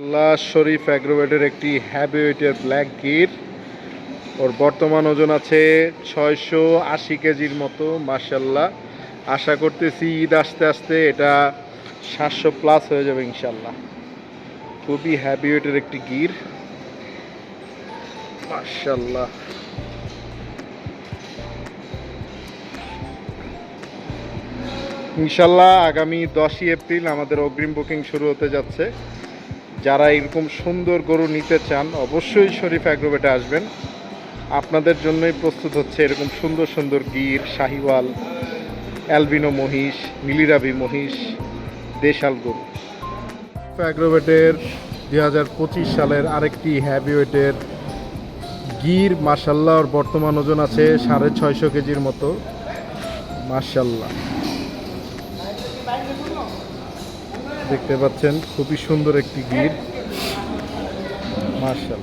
আল্লাহ শরীফ অ্যাগ্রোভেটের একটি হ্যাবিওয়েটের ব্ল্যাক গির। ওর বর্তমান ওজন আছে ছয়শো আশি কেজির মতো মার্শাল্লাহ আশা করতেছি ঈদ আসতে আসতে এটা সাতশো প্লাস হয়ে যাবে ইনশাল্লাহ খুবই হ্যাবিওয়েটের একটি গির। মার্শাল্লাহ ইনশাল্লাহ আগামী দশই এপ্রিল আমাদের অগ্রিম বুকিং শুরু হতে যাচ্ছে। যারা এরকম সুন্দর গরু নিতে চান, অবশ্যই শরীফ অ্যাগ্রোভেটে আসবেন। আপনাদের জন্যই প্রস্তুত হচ্ছে এরকম সুন্দর সুন্দর গির, শাহিওয়াল, অ্যালবিনো মহিষ নীলিরাবি মহিষ, দেশাল গরু। অ্যাগ্রোভেটের দুই হাজার পঁচিশ সালের আরেকটি হ্যাভিওয়েটের গির মাসাল্লাহ ওর বর্তমান ওজন আছে সাড়ে ছয়শো কেজির মতো। মাসাল্লাহ দেখতে পাচ্ছেন খুবই সুন্দর একটি গির। মার্শাল